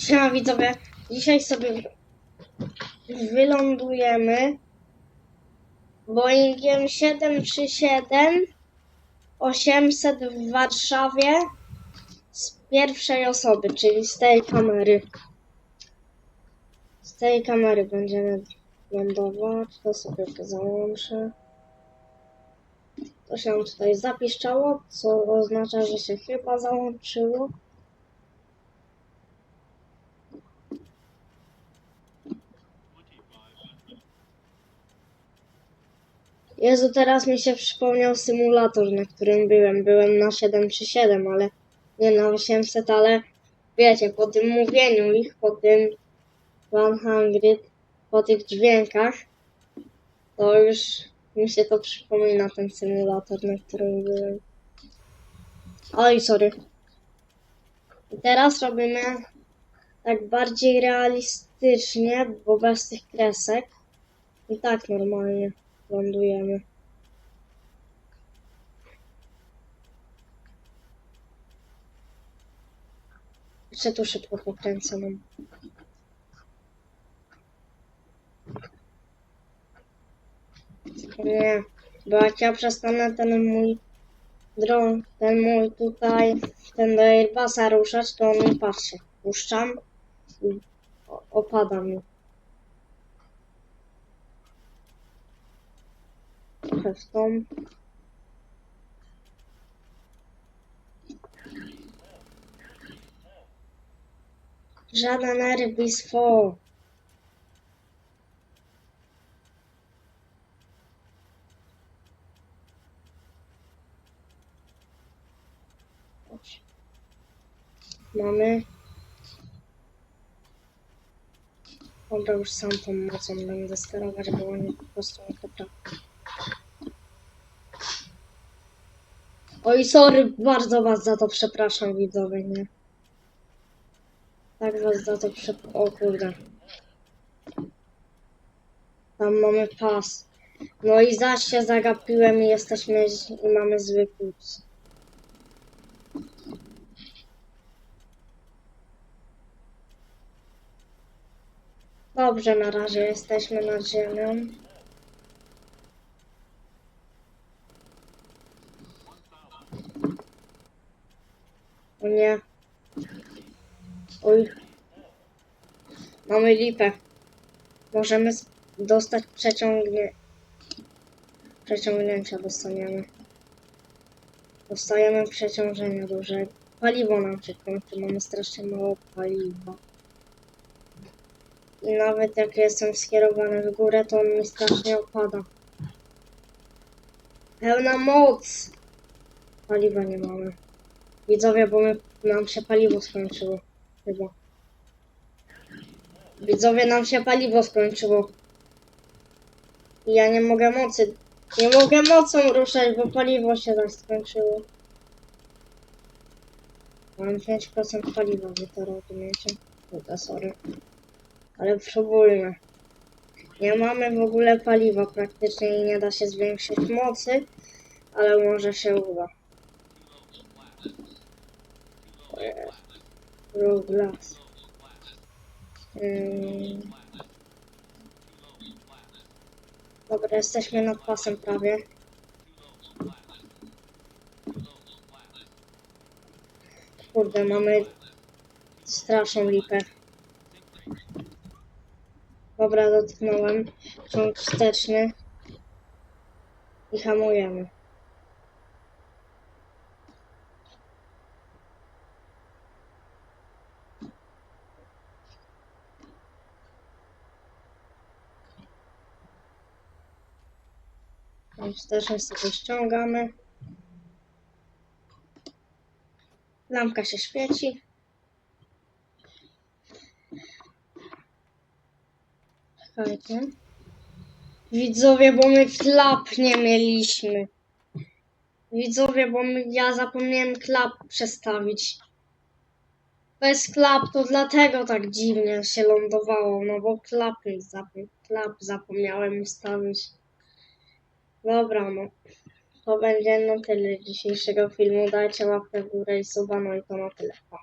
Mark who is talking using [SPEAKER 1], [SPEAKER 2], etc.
[SPEAKER 1] Siema widzowie, dzisiaj sobie wylądujemy Boeingiem 737 800 w Warszawie z pierwszej osoby, czyli z tej kamery. Z tej kamery będziemy lądować, to sobie to załączę. To się tutaj zapiszczało, co oznacza, że się chyba załączyło. Jezu, teraz mi się przypomniał symulator, na którym byłem. Byłem na 737, ale nie na 800, ale wiecie, po tym mówieniu ich, po tym 100, po tych dźwiękach, to już mi się to przypomina, ten symulator, na którym byłem. Oj, sorry. I teraz robimy tak bardziej realistycznie, bo bez tych kresek. I tak normalnie lądujemy. Jeszcze tu szybko pokręcę nam. Nie, bo jak ja przestanę ten mój dron, ten mój tutaj, ten do Airbusa ruszać, to on mi patrzcie, puszczam opada mi. Trochę tą. Żaden Airbus Mamy. Dobra, już sam tą mocą będę sterować, bo oni po prostu nie potrafią. Oj, sorry, bardzo was za to przepraszam, widzowie, nie? Tak was za to przepraszam. O kurde. Tam mamy pas. No i zaś się zagapiłem i jesteśmy, i mamy zły kurs. Dobrze, na razie jesteśmy nad ziemią. O nie. Oj. Mamy lipę. Możemy dostać przeciągnie... Przeciągnięcia dostaniemy. Dostajemy przeciążenia duże. Paliwo nam się kończy. Mamy strasznie mało paliwa. I nawet jak jestem skierowany w górę, to on mi strasznie opada. Pełna moc! Paliwa nie mamy. Widzowie, bo my, nam się paliwo skończyło. Chyba. Widzowie, nam się paliwo skończyło. I ja nie mogę mocy. Nie mogę mocą ruszać, bo paliwo się tak skończyło. Mam 5% paliwa, wy to rozumiecie? Kurde, sorry. Ale próbujmy. Nie mamy w ogóle paliwa praktycznie i nie da się zwiększyć mocy, ale może się uda. Roglas. Ym. Dobra, jesteśmy nad pasem prawie. Kurde, mamy straszną lipę. Dobra, dotknąłem. Ciąg wsteczny. I hamujemy. Wsteczny sobie ściągamy. Lampka się świeci. Czekajcie. Widzowie, bo my klap nie mieliśmy. Widzowie, bo my, ja zapomniałem klap przestawić. Bez klap to dlatego tak dziwnie się lądowało, no bo zapo- klap zapomniałem ustawić. Dobra, no. To będzie na tyle dzisiejszego filmu. Dajcie łapkę w górę i suba, no i to na tyle. Pa.